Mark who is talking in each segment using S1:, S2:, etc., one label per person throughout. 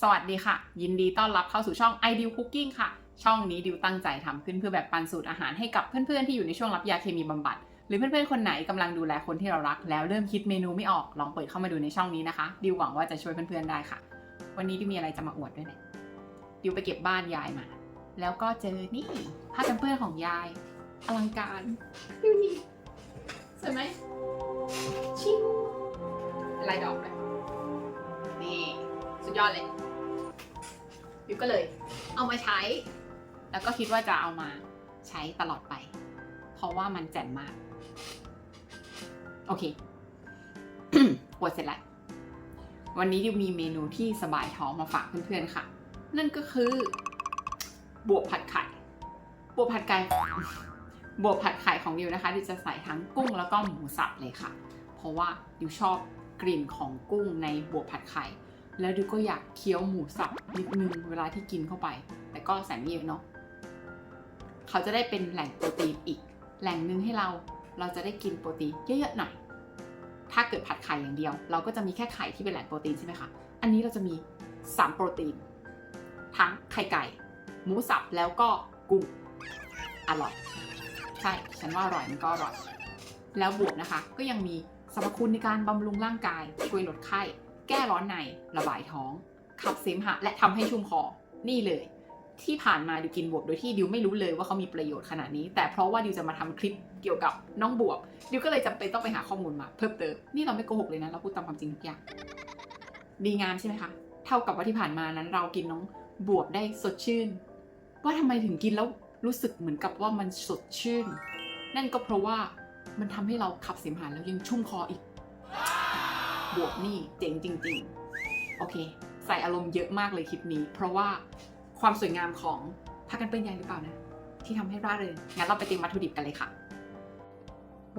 S1: สวัสดีค่ะ ยินดีต้อนรับเข้าสู่ช่อง Ideal Cooking ค่ะ ช่องนี้ดิวตั้งใจทำขึ้นเพื่อแบ่งปันสูตรอาหารให้กับเพื่อนๆที่อยู่ในช่วงรับยาเคมีบำบัด หรือเพื่อนๆคนไหนกำลังดูแลคนที่เรารัก แล้วเริ่มคิดเมนูไม่ออกลองเปิดเข้ามาดูในช่องนี้นะคะ ดิวหวังว่าจะช่วยเพื่อนๆได้ค่ะ วันนี้ดิวมีอะไรจะมาอวดด้วยเนี่ยดิวไปเก็บบ้านยายมา แล้วก็เจอนี่ผ้ากันเปื้อนของยายอลังการดูนี่สวยไหมชิงลายดอกเลยนี่สุดยอดเลยิวก็เลยเอามาใช้ แล้วก็คิดว่าจะเอามาใช้ตลอดไป เพราะว่ามันแจ่มมาก โอเคปวดเสร็จแล้ว วันนี้ดิวมีเมนูที่สบายท้องมาฝากเพื่อนๆค่ะ นั่นก็คือบวบผัดไข่บวบผัดไก่บวบผัดไข่ของดิวนะคะดิวจะใส่ทั้งกุ้งแล้วก็หมูสับเลยค่ะ เพราะว่าดิวชอบกลิ่นของกุ้งในบวบผัดไข่ แล้วดิวก็อยากเคี้ยวหมูสับนิดนึงเวลาที่กินเข้าไป แต่ก็ใส่ไม่เยอะเนาะเขาจะได้เป็นแหล่งโปรตีนอีก แหล่งหนึ่งให้เราเราจะได้กินโปรตีนเยอะๆหน่อย ถ้าเกิดผัดไข่อย่างเดียว เราก็จะมีแค่ไข่ที่เป็นแหล่งโปรตีนใช่ไหมคะ อันนี้เราจะมี 3 โปรตีน ทั้งไข่ไก่ หมูสับแล้วก็กุ้งอร่อย ใช่ ฉันว่าอร่อยมันก็อร่อย แล้วบวกนะคะ ก็ยังมีสรรพคุณในการบำรุงร่างกายช่วยลดไข้ แก้ร้อนในระบายท้อง ขับเสมหะ และทำให้ชุ่มคอ นี่เลย ที่ผ่านมาดิวกินบวบโดยที่ดิวไม่รู้เลยว่าเขามีประโยชน์ขนาดนี้ แต่เพราะว่าดิวจะมาทำคลิปเกี่ยวกับน้องบวบดิวก็เลยจำเป็นต้องไปหาข้อมูลมาเพิ่มเติมนี่เราไม่โกหกเลยนะเราพูดตามความจริงทุกอย่างดีงามใช่ไหมคะเท่ากับว่าที่ผ่านมานั้น เรากินน้องบวบได้สดชื่น ว่าทำไมถึงกินแล้วรู้สึกเหมือนกับว่ามันสดชื่น นั่นก็เพราะว่ามันทำให้เราขับเสมหะแล้วยังชุ่มคออีก บวกนี่เจ๋งจริง ๆ โอเค ใส่อารมณ์เยอะมากเลยคลิปนี้ เพราะว่าความสวยงามของผ้ากันเปื้อนใยหรือเปล่านะ ที่ทำให้ร่าเริงงั้นเราไปเตรียมวัตถุดิบกันเลยค่ะ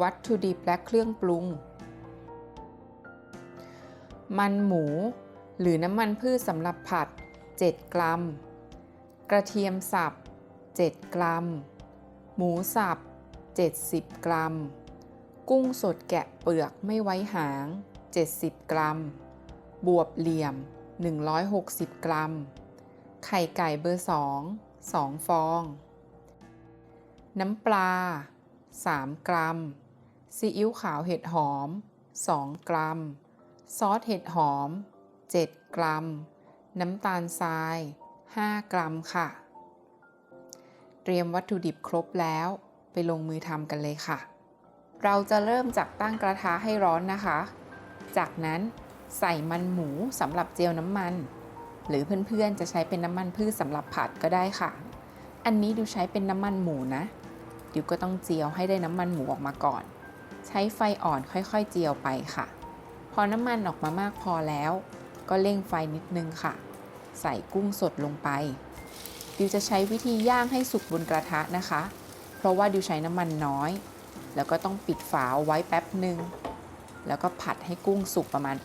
S2: วัตถุดิบและเครื่องปรุง มันหมู หรือน้ำมันพืชสำหรับผัด 7 กรัม กระเทียมสับ 7 กรัม หมูสับ 70 กรัม กุ้งสดแกะเปลือกไม่ไว้หาง 70 กรัม บวบเหลี่ยม 160 กรัม ไข่ไก่เบอร์ 2 2 ฟอง น้ำปลา 3 กรัม ซีอิ๊วขาวเห็ดหอม 2 กรัม ซอสเห็ดหอม 7 กรัม น้ำตาลทราย 5 กรัมค่ะ เตรียมวัตถุดิบครบแล้วไปลงมือทำกันเลยค่ะ เราจะเริ่มจากตั้งกระทะให้ร้อนนะคะ จากนั้นใส่มันหมูสำหรับเจียวน้ำมัน หรือเพื่อนๆจะใช้เป็นน้ำมันพืชสำหรับผัดก็ได้ค่ะ อันนี้ดูใช้เป็นน้ำมันหมูนะดิวก็ต้องเจียวให้ได้น้ำมันหมูออกมาก่อน ใช้ไฟอ่อนค่อยๆเจียวไปค่ะ พอน้ำมันออกมามากพอแล้ว ก็เร่งไฟนิดนึงค่ะ ใส่กุ้งสดลงไปดิวจะใช้วิธีย่างให้สุกบนกระทะนะคะ เพราะว่าดิวใช้น้ำมันน้อย แล้วก็ต้องปิดฝาไว้แป๊บหนึ่ง แล้วก็ผัดให้กุ้งสุกประมาณ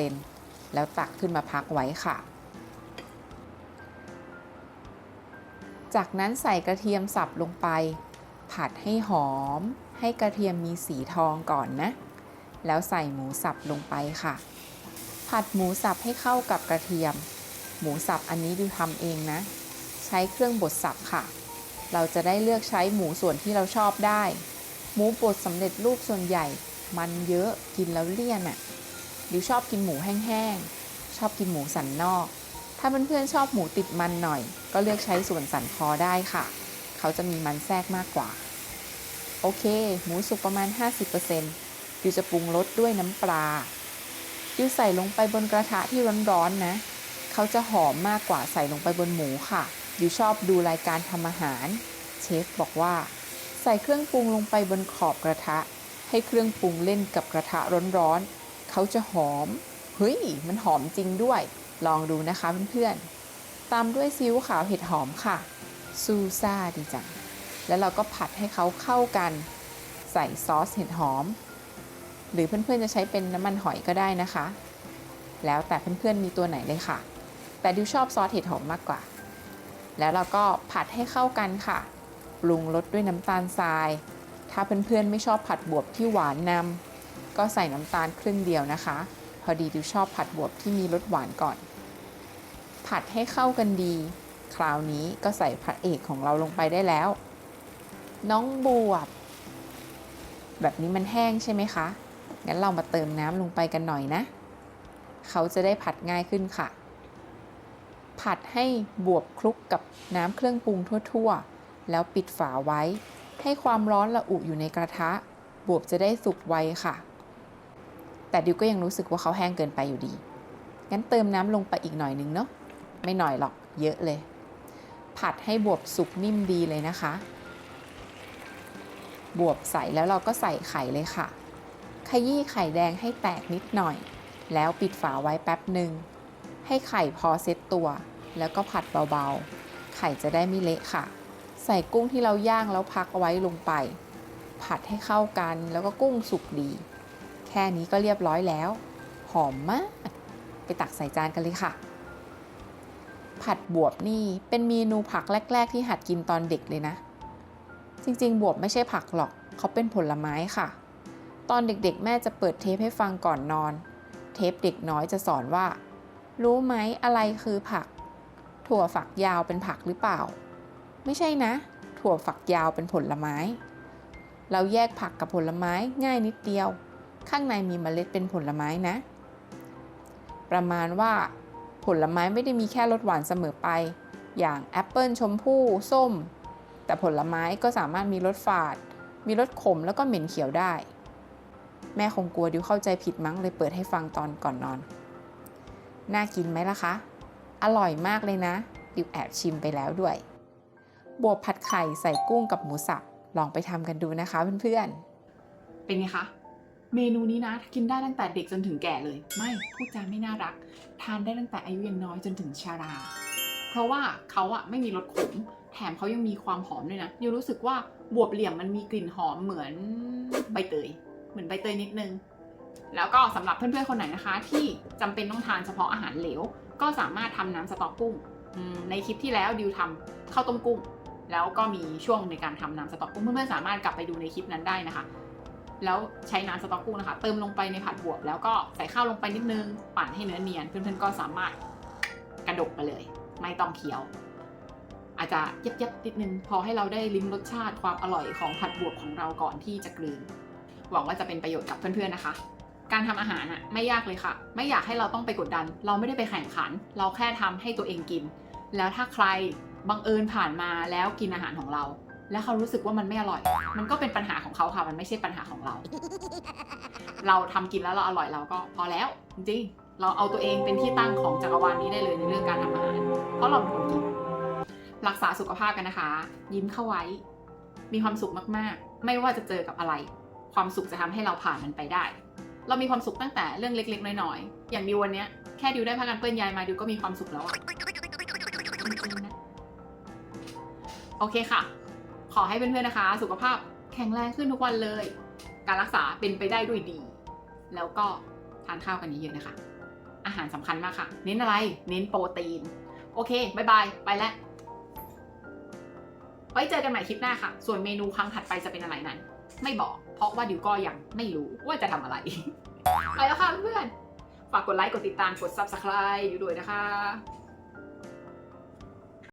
S2: 80%แล้วตักขึ้นมาพักไว้ค่ะ จากนั้นใส่กระเทียมสับลงไป ผัดให้หอม ให้กระเทียมมีสีทองก่อนนะ แล้วใส่หมูสับลงไปค่ะ ผัดหมูสับให้เข้ากับกระเทียม หมูสับอันนี้ดูทำเองนะ ใช้เครื่องบดสับค่ะ เราจะได้เลือกใช้หมูส่วนที่เราชอบได้ หมูบดสำเร็จรูปส่วนใหญ่ มันเยอะกินแล้วเลี่ยนอะ่ะดิวชอบกินหมูแห้งๆ ชอบกินหมูสันนอก ถ้าเพื่อนๆชอบหมูติดมันหน่อย ก็เลือกใช้ส่วนสันคอได้ค่ะ เขาจะมีมันแทรกมากกว่า โอเค หมูสุกประมาณ 50%ดิวจะปรุงรสด้วยน้ำปลาดิวใส่ลงไปบนกระทะที่ร้อนๆนะ เขาจะหอมมากกว่าใส่ลงไปบนหมูค่ะดิวชอบดูรายการทำอาหาร เชฟบอกว่า ใส่เครื่องปรุงลงไปบนขอบกระทะ ให้เครื่องปรุงเล่นกับกระทะร้อนๆ เขาจะหอม เฮ้ย มันหอมจริงด้วย ลองดูนะคะเพื่อนๆ ตามด้วยซีอิ๊วขาวเห็ดหอมค่ะ ซูซ่าดีจัง แล้วเราก็ผัดให้เขาเข้ากัน ใส่ซอสเห็ดหอม หรือเพื่อนๆจะใช้เป็นน้ำมันหอยก็ได้นะคะ แล้วแต่เพื่อนๆมีตัวไหนเลยค่ะ แต่ดิวชอบซอสเห็ดหอมมากกว่า แล้วเราก็ผัดให้เข้ากันค่ะ ปรุงรสด้วยน้ำตาลทราย ถ้าเพื่อนๆไม่ชอบผัดบวบที่หวานนำก็ใส่น้ำตาลครึ่งเดียวนะคะ พอดีดิวชอบผัดบวบที่มีรสหวานก่อน ผัดให้เข้ากันดี คราวนี้ก็ใส่พระเอกของเราลงไปได้แล้ว น้องบวบ แบบนี้มันแห้งใช่ไหมคะ งั้นเรามาเติมน้ำลงไปกันหน่อยนะ เขาจะได้ผัดง่ายขึ้นค่ะ ผัดให้บวบคลุกกับน้ำเครื่องปรุงทั่ว ๆ แล้วปิดฝาไว้ ให้ความร้อนระอุอยู่ในกระทะ บวบจะได้สุกไวค่ะ แต่ดิวก็ยังรู้สึกว่าเขาแห้งเกินไปอยู่ดี งั้นเติมน้ำลงไปอีกหน่อยนึงเนาะ ไม่หน่อยหรอก เยอะเลย ผัดให้บวบสุกนิ่มดีเลยนะคะ บวบใส่แล้วเราก็ใส่ไข่เลยค่ะ ขยี้ไข่แดงให้แตกนิดหน่อย แล้วปิดฝาไว้แป๊บหนึ่ง ให้ไข่พอเซ็ตตัว แล้วก็ผัดเบาๆ ไข่จะได้ไม่เละค่ะ ใส่กุ้งที่เราย่างแล้วพักเอาไว้ลงไป ผัดให้เข้ากันแล้วก็กุ้งสุกดี แค่นี้ก็เรียบร้อยแล้ว หอมมาก ไปตักใส่จานกันเลยค่ะ ผัดบวบนี่เป็นเมนูผักแรก ๆ ที่หัดกินตอนเด็กเลยนะ จริงๆ บวบไม่ใช่ผักหรอกเขาเป็นผลไม้ค่ะ ตอนเด็กๆ แม่จะเปิดเทปให้ฟังก่อนนอน เทปเด็กน้อยจะสอนว่า รู้ไหมอะไรคือผัก ถั่วฝักยาวเป็นผักหรือเปล่า ไม่ใช่นะ ถั่วฝักยาวเป็นผลไม้ เราแยกผักกับผลไม้ง่ายนิดเดียว ข้างในมีเมล็ดเป็นผลไม้นะ ประมาณว่าผลไม้ไม่ได้มีแค่รสหวานเสมอไป อย่างแอปเปิลชมพู่ส้ม แต่ผลไม้ก็สามารถมีรสฝาด มีรสขมแล้วก็เหม็นเขียวได้ แม่คงกลัวดิวเข้าใจผิดมั้งเลยเปิดให้ฟังตอนก่อนนอน น่ากินไหมล่ะคะ อร่อยมากเลยนะ ดิวแอบชิมไปแล้วด้วย บวบผัดไข่ใส่กุ้งกับหมูสับลองไปทำกันดูนะคะเพื่อนๆ
S1: เป็นไงคะ เมนูนี้นะ กินได้ตั้งแต่เด็กจนถึงแก่เลย ไม่พูดจาไม่น่ารัก ทานได้ตั้งแต่อายุยังน้อยจนถึงชารา เพราะว่าเขาอะไม่มีรสขม แถมเขายังมีความหอมด้วยนะยูรู้สึกว่าบวบเหลี่ยมมันมีกลิ่นหอมเหมือนใบเตย เหมือนใบเตยนิดนึง แล้วก็สำหรับเพื่อนๆคนไหนนะคะ ที่จำเป็นต้องทานเฉพาะอาหารเหลว ก็สามารถทำน้ำสต๊อกกุ้งในคลิปที่แล้วดิวทำข้าวต้มกุ้ง แล้วก็มีช่วงในการทำน้ำสต๊อกกุ้งเพื่อนๆสามารถกลับไปดูในคลิปนั้นได้นะคะ แล้วใช้น้ำสต๊อกกุ้งนะคะ เติมลงไปในผัดบวบแล้วก็ใส่ข้าวลงไปนิดนึง ปั่นให้เนื้อเนียนเพื่อนๆก็สามารถกระดกไปเลย ไม่ต้องเคี้ยว อาจจะเย็บๆนิดนึง พอให้เราได้ลิ้มรสชาติความอร่อยของผัดบวบของเราก่อนที่จะกลืน หวังว่าจะเป็นประโยชน์กับเพื่อนๆนะคะการทำอาหารอะไม่ยากเลยค่ะ ไม่อยากให้เราต้องไปกดดัน เราไม่ได้ไปแข่งขัน เราแค่ทำให้ตัวเองกิน แล้วถ้าใคร บังเอิญผ่านมาแล้วกินอาหารของเรา แล้วเขารู้สึกว่ามันไม่อร่อย มันก็เป็นปัญหาของเขาค่ะ มันไม่ใช่ปัญหาของเรา เราทำกินแล้วเราอร่อยเราก็พอแล้ว จริงเราเอาตัวเองเป็นที่ตั้งของจักรวาลนี้ได้เลยในเรื่องการทำอาหาร เพราะเราเป็นคนกิน รักษาสุขภาพกันนะคะ ยิ้มเข้าไว้ มีความสุขมากๆ ไม่ว่าจะเจอกับอะไร ความสุขจะทำให้เราผ่านมันไปได้ เรามีความสุขตั้งแต่เรื่องเล็ก ๆ น้อยๆ อย่างดิววันเนี้ยแค่ดิวได้ผ้ากันเปื้อนยายมาดิวก็มีความสุขแล้วอะจริงๆนะ โอเคค่ะ ขอให้เพื่อนๆนะคะ สุขภาพแข็งแรงขึ้นทุกวันเลย การรักษาเป็นไปได้ด้วยดี แล้วก็ทานข้าวกันเยอะๆนะคะ อาหารสำคัญมากค่ะ เน้นอะไร เน้นโปรตีน โอเคบายบาย ไปแล้ว ไว้เจอกันใหม่คลิปหน้าค่ะ ส่วนเมนูครั้งถัดไปจะเป็นอะไรนั้น ไม่บอก เพราะว่าดิวก็ยังไม่รู้ว่าจะทำอะไร ไปแล้วค่ะเพื่อนๆฝากกดไลค์ กดติดตาม กด subscribe อยู่ด้วยนะคะ